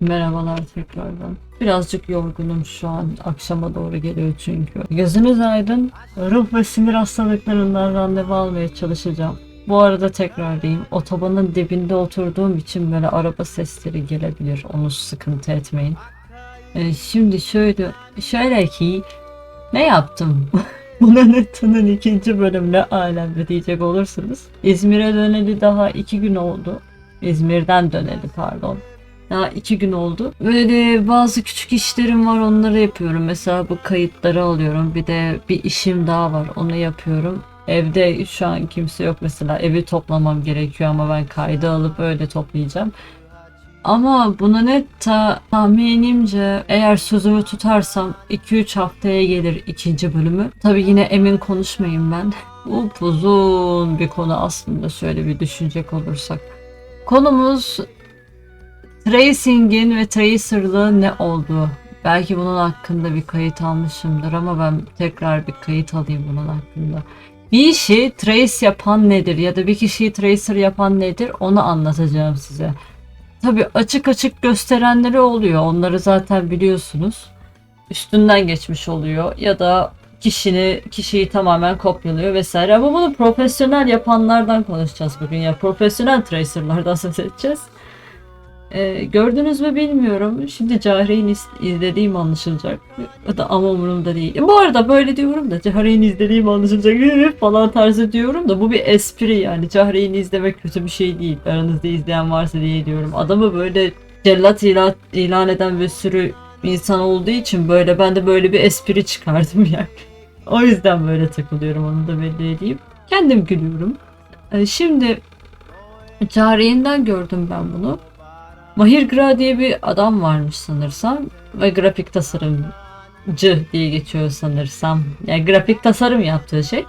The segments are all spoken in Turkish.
Merhabalar tekrardan. Birazcık yorgunum şu an. Akşama doğru geliyor çünkü. Gözünüz aydın. Ruh ve sinir hastalıklarından randevu almaya çalışacağım. Bu arada tekrar diyeyim. Otobanın dibinde oturduğum için böyle araba sesleri gelebilir. Onu sıkıntı etmeyin. Ee, şimdi şöyle, şöyle ki ne yaptım? Buna Neta'nın ikinci bölümüne alemde diyecek olursunuz. İzmir'e döneli daha iki gün oldu. İzmir'den döneli pardon. Daha iki gün oldu. Böyle bazı küçük işlerim var onları yapıyorum. Mesela bu kayıtları alıyorum. Bir de bir işim daha var onu yapıyorum. Evde şu an kimse yok mesela. Evi toplamam gerekiyor ama ben kaydı alıp öyle toplayacağım. Ama buna net ta- tahminimce eğer sözümü tutarsam 2-3 haftaya gelir ikinci bölümü. Tabi yine emin konuşmayayım ben. Bu uzun bir konu aslında şöyle bir düşünecek olursak. Konumuz Tracing'in ve tracerlığın ne olduğu. Belki bunun hakkında bir kayıt almışımdır ama ben tekrar bir kayıt alayım bunun hakkında. Bir işi trace yapan nedir ya da bir kişiyi tracer yapan nedir onu anlatacağım size. Tabi açık açık gösterenleri oluyor. Onları zaten biliyorsunuz. Üstünden geçmiş oluyor ya da kişini kişiyi tamamen kopyalıyor vesaire. Ama bunu profesyonel yapanlardan konuşacağız bugün ya. Profesyonel tracerlardan söz edeceğiz. Ee, gördünüz mü bilmiyorum. Şimdi Cahre'nin iz- izlediğim anlaşılacak. O da ama umurumda değil. E, Bu arada böyle diyorum da Cahre'nin izlediğim anlaşılacak falan tarzı diyorum da bu bir espri yani. Cahre'nin izlemek kötü bir şey değil. Aranızda izleyen varsa diye diyorum. Adamı böyle cellat ilan, ilan eden bir sürü insan olduğu için böyle ben de böyle bir espri çıkardım yani. O yüzden böyle takılıyorum onu da belli edeyim. Kendim gülüyorum. Ee, şimdi Cahre'yinden gördüm ben bunu. Mahir Gra diye bir adam varmış sanırsam ve grafik tasarımcı diye geçiyor sanırsam. Yani grafik tasarım yaptığı şey.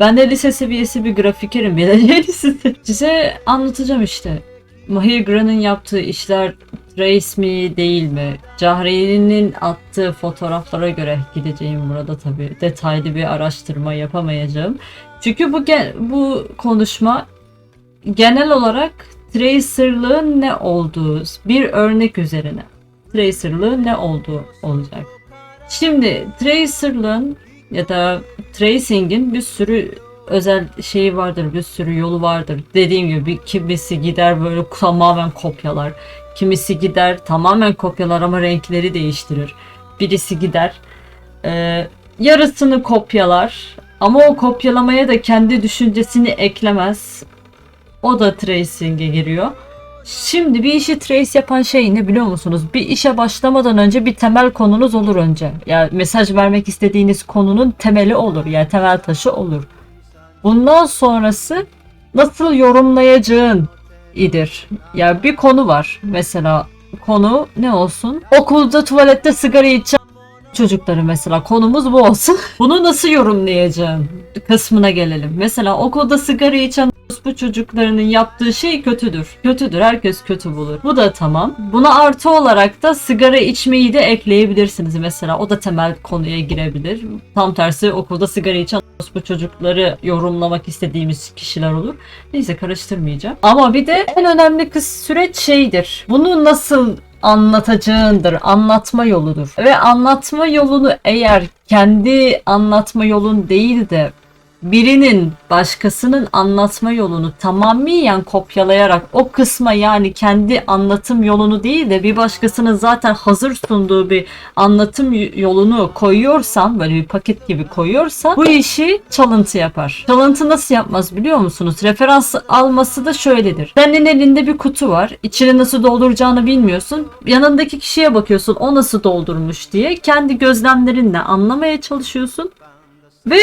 Ben de lise seviyesi bir grafikerim bileceğiniz. Size anlatacağım işte. Mahir Gra'nın yaptığı işler trace mi değil mi? Cahreyn'in attığı fotoğraflara göre gideceğim burada tabii. Detaylı bir araştırma yapamayacağım. Çünkü bu gen- bu konuşma genel olarak tracerlığın ne olduğu bir örnek üzerine. Tracerlığın ne olduğu olacak. Şimdi tracerlığın ya da tracing'in bir sürü özel şeyi vardır, bir sürü yolu vardır. Dediğim gibi kimisi gider böyle tamamen kopyalar. Kimisi gider tamamen kopyalar ama renkleri değiştirir. Birisi gider e, yarısını kopyalar ama o kopyalamaya da kendi düşüncesini eklemez. O da tracing'e giriyor. Şimdi bir işi trace yapan şey ne biliyor musunuz? Bir işe başlamadan önce bir temel konunuz olur önce. Yani mesaj vermek istediğiniz konunun temeli olur. Yani temel taşı olur. Bundan sonrası nasıl yorumlayacağın idir. Yani bir konu var. Mesela konu ne olsun? Okulda tuvalette sigara içen çocukları mesela konumuz bu olsun. Bunu nasıl yorumlayacağım kısmına gelelim. Mesela okulda sigara içen bu çocuklarının yaptığı şey kötüdür. Kötüdür. Herkes kötü bulur. Bu da tamam. Buna artı olarak da sigara içmeyi de ekleyebilirsiniz mesela. O da temel konuya girebilir. Tam tersi okulda sigara içen bu çocukları yorumlamak istediğimiz kişiler olur. Neyse karıştırmayacağım. Ama bir de en önemli kız süreç şeydir. Bunu nasıl anlatacağındır. Anlatma yoludur. Ve anlatma yolunu eğer kendi anlatma yolun değil de birinin başkasının anlatma yolunu tamamen kopyalayarak o kısma yani kendi anlatım yolunu değil de bir başkasının zaten hazır sunduğu bir anlatım yolunu koyuyorsan böyle bir paket gibi koyuyorsan bu işi çalıntı yapar. Çalıntı nasıl yapmaz biliyor musunuz? Referans alması da şöyledir. Senin elinde bir kutu var. İçini nasıl dolduracağını bilmiyorsun. Yanındaki kişiye bakıyorsun o nasıl doldurmuş diye. Kendi gözlemlerinle anlamaya çalışıyorsun. Ve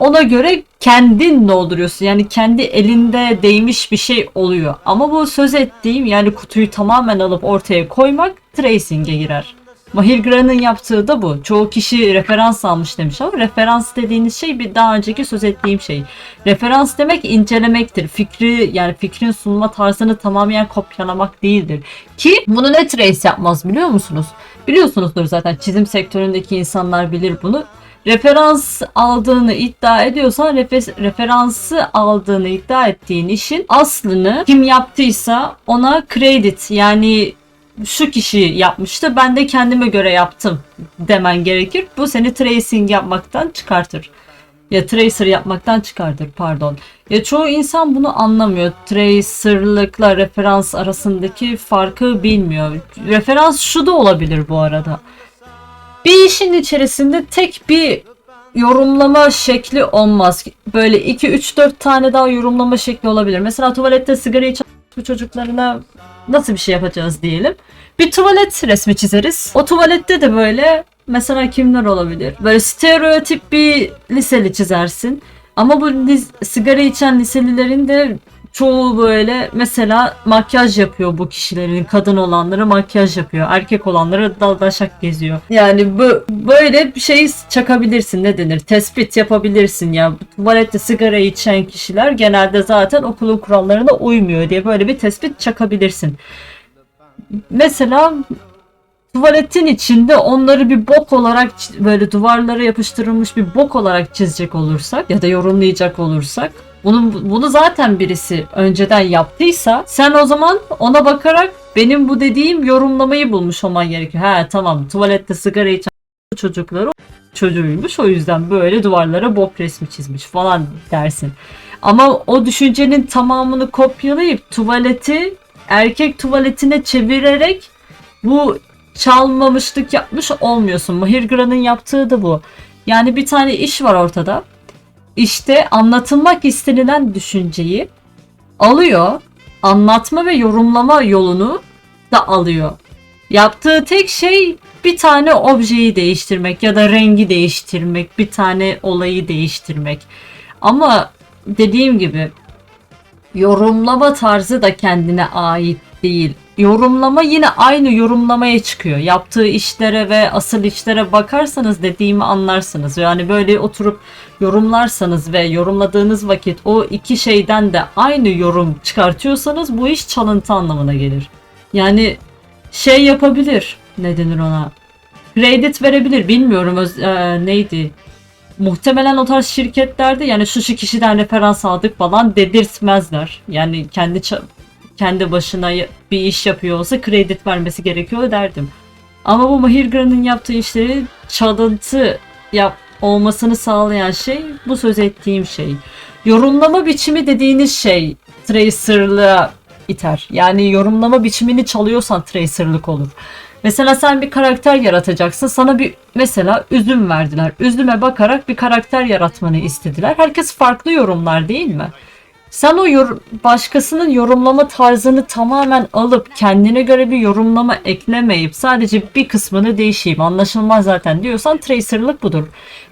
ona göre kendin dolduruyorsun. Yani kendi elinde değmiş bir şey oluyor. Ama bu söz ettiğim yani kutuyu tamamen alıp ortaya koymak tracing'e girer. Mahir Gra'nın yaptığı da bu. Çoğu kişi referans almış demiş ama referans dediğiniz şey bir daha önceki söz ettiğim şey. Referans demek incelemektir. Fikri yani fikrin sunma tarzını tamamen kopyalamak değildir. Ki bunu ne trace yapmaz biliyor musunuz? Biliyorsunuzdur zaten çizim sektöründeki insanlar bilir bunu referans aldığını iddia ediyorsan refe- referansı aldığını iddia ettiğin işin aslını kim yaptıysa ona credit yani şu kişi yapmıştı ben de kendime göre yaptım demen gerekir. Bu seni tracing yapmaktan çıkartır. Ya tracer yapmaktan çıkartır pardon. Ya çoğu insan bunu anlamıyor. Tracer'lıkla referans arasındaki farkı bilmiyor. Referans şu da olabilir bu arada. Bir işin içerisinde tek bir yorumlama şekli olmaz. Böyle 2 3 4 tane daha yorumlama şekli olabilir. Mesela tuvalette sigara içen bu çocuklarına nasıl bir şey yapacağız diyelim. Bir tuvalet resmi çizeriz. O tuvalette de böyle mesela kimler olabilir? Böyle stereotip bir liseli çizersin. Ama bu sigara içen liselilerin de çoğu böyle mesela makyaj yapıyor bu kişilerin. Kadın olanları makyaj yapıyor. Erkek olanları daldaşak geziyor. Yani bu böyle bir şey çakabilirsin ne denir? Tespit yapabilirsin ya. Tuvalette sigara içen kişiler genelde zaten okulun kurallarına uymuyor diye böyle bir tespit çakabilirsin. Mesela tuvaletin içinde onları bir bok olarak böyle duvarlara yapıştırılmış bir bok olarak çizecek olursak ya da yorumlayacak olursak bunu, bunu zaten birisi önceden yaptıysa sen o zaman ona bakarak benim bu dediğim yorumlamayı bulmuş olman gerekiyor. Ha tamam tuvalette sigara içen çocukları çocuğuymuş o yüzden böyle duvarlara bok resmi çizmiş falan dersin. Ama o düşüncenin tamamını kopyalayıp tuvaleti erkek tuvaletine çevirerek bu çalmamışlık yapmış olmuyorsun. Mahirgra'nın yaptığı da bu. Yani bir tane iş var ortada. İşte anlatılmak istenilen düşünceyi alıyor, anlatma ve yorumlama yolunu da alıyor. Yaptığı tek şey bir tane objeyi değiştirmek ya da rengi değiştirmek, bir tane olayı değiştirmek. Ama dediğim gibi yorumlama tarzı da kendine ait değil. Yorumlama yine aynı yorumlamaya çıkıyor. Yaptığı işlere ve asıl işlere bakarsanız dediğimi anlarsınız. Yani böyle oturup yorumlarsanız ve yorumladığınız vakit o iki şeyden de aynı yorum çıkartıyorsanız bu iş çalıntı anlamına gelir. Yani şey yapabilir. Ne denir ona? Credit verebilir. Bilmiyorum öz- e, neydi? Muhtemelen o tarz şirketlerde yani şu şu kişiden referans aldık falan dedirtmezler. Yani kendi kendi başına bir iş yapıyor olsa kredi vermesi gerekiyor derdim. Ama bu Mahirgra'nın yaptığı işleri çalıntı yap olmasını sağlayan şey bu söz ettiğim şey. Yorumlama biçimi dediğiniz şey tracerlığa iter. Yani yorumlama biçimini çalıyorsan tracerlık olur. Mesela sen bir karakter yaratacaksın. Sana bir mesela üzüm verdiler. Üzüme bakarak bir karakter yaratmanı istediler. Herkes farklı yorumlar değil mi? Sen o yor- başkasının yorumlama tarzını tamamen alıp kendine göre bir yorumlama eklemeyip sadece bir kısmını değişeyim anlaşılmaz zaten diyorsan tracerlık budur.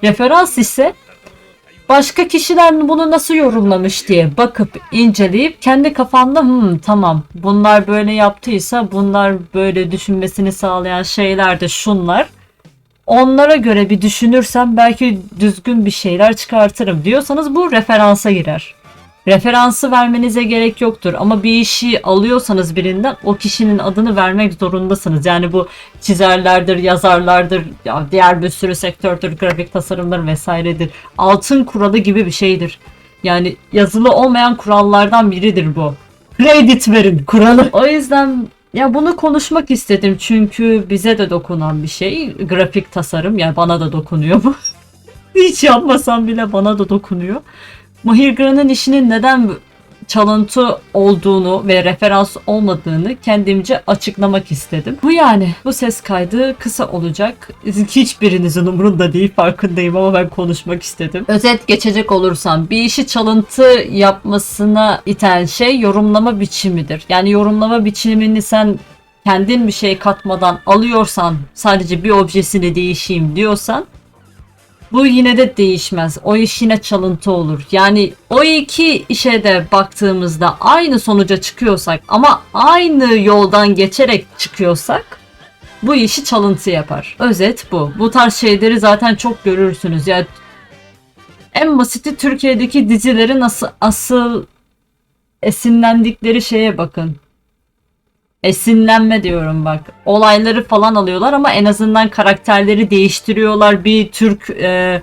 Referans ise başka kişiler bunu nasıl yorumlamış diye bakıp inceleyip kendi kafanda hmm, tamam bunlar böyle yaptıysa bunlar böyle düşünmesini sağlayan şeyler de şunlar. Onlara göre bir düşünürsem belki düzgün bir şeyler çıkartırım diyorsanız bu referansa girer. Referansı vermenize gerek yoktur ama bir işi alıyorsanız birinden o kişinin adını vermek zorundasınız. Yani bu çizerlerdir, yazarlardır, ya diğer bir sürü sektördür, grafik tasarımlar vesairedir. Altın kuralı gibi bir şeydir. Yani yazılı olmayan kurallardan biridir bu. Credit verin kuralı. O yüzden ya bunu konuşmak istedim çünkü bize de dokunan bir şey. Grafik tasarım yani bana da dokunuyor bu. Hiç yapmasam bile bana da dokunuyor. Mahirgra'nın işinin neden çalıntı olduğunu ve referans olmadığını kendimce açıklamak istedim. Bu yani. Bu ses kaydı kısa olacak. Hiçbirinizin umurunda değil farkındayım ama ben konuşmak istedim. Özet geçecek olursam bir işi çalıntı yapmasına iten şey yorumlama biçimidir. Yani yorumlama biçimini sen kendin bir şey katmadan alıyorsan sadece bir objesini değişeyim diyorsan bu yine de değişmez. O iş yine çalıntı olur. Yani o iki işe de baktığımızda aynı sonuca çıkıyorsak ama aynı yoldan geçerek çıkıyorsak bu işi çalıntı yapar. Özet bu. Bu tarz şeyleri zaten çok görürsünüz. Ya en basiti Türkiye'deki dizilerin nasıl asıl esinlendikleri şeye bakın. Esinlenme diyorum bak. Olayları falan alıyorlar ama en azından karakterleri değiştiriyorlar. Bir Türk e,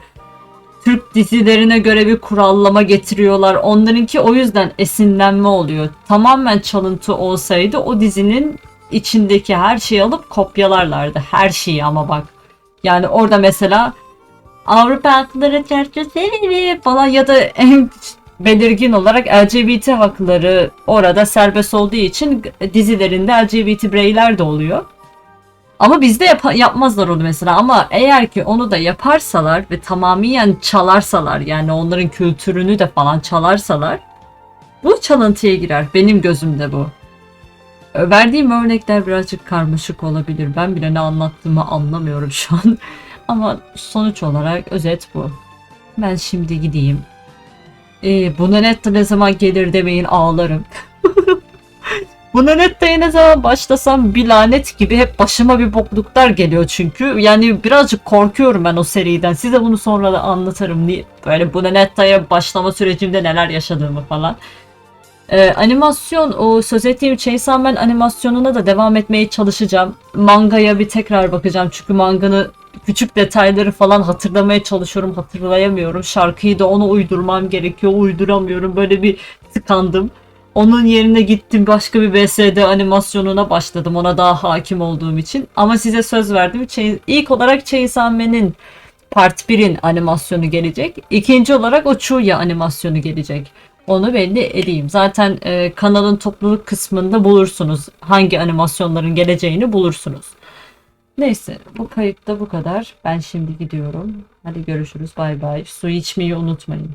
Türk dizilerine göre bir kurallama getiriyorlar. Onlarınki o yüzden esinlenme oluyor. Tamamen çalıntı olsaydı o dizinin içindeki her şeyi alıp kopyalarlardı. Her şeyi ama bak. Yani orada mesela Avrupa hakları çerçevesi falan ya da en belirgin olarak LGBT hakları orada serbest olduğu için dizilerinde LGBT bireyler de oluyor. Ama bizde yap- yapmazlar onu mesela ama eğer ki onu da yaparsalar ve tamamen çalarsalar yani onların kültürünü de falan çalarsalar bu çalıntıya girer. Benim gözümde bu. Verdiğim örnekler birazcık karmaşık olabilir. Ben bile ne anlattığımı anlamıyorum şu an. Ama sonuç olarak özet bu. Ben şimdi gideyim. Ee, buna net ne zaman gelir demeyin ağlarım. buna net de ne zaman başlasam bir lanet gibi hep başıma bir bokluklar geliyor çünkü. Yani birazcık korkuyorum ben o seriden. Size bunu sonra da anlatırım. Niye- Böyle bu Netta'ya başlama sürecimde neler yaşadığımı falan. Ee, animasyon o söz ettiğim Chainsaw Man animasyonuna da devam etmeye çalışacağım. Mangaya bir tekrar bakacağım çünkü manganın küçük detayları falan hatırlamaya çalışıyorum hatırlayamıyorum. Şarkıyı da ona uydurmam gerekiyor uyduramıyorum böyle bir tıkandım. Onun yerine gittim başka bir BSD animasyonuna başladım ona daha hakim olduğum için. Ama size söz verdim. İlk olarak Chainsaw Man'in Part 1'in animasyonu gelecek. İkinci olarak o Chuya animasyonu gelecek. Onu belli edeyim. Zaten e, kanalın topluluk kısmında bulursunuz. Hangi animasyonların geleceğini bulursunuz. Neyse bu kayıtta bu kadar. Ben şimdi gidiyorum. Hadi görüşürüz. Bay bay. Su içmeyi unutmayın.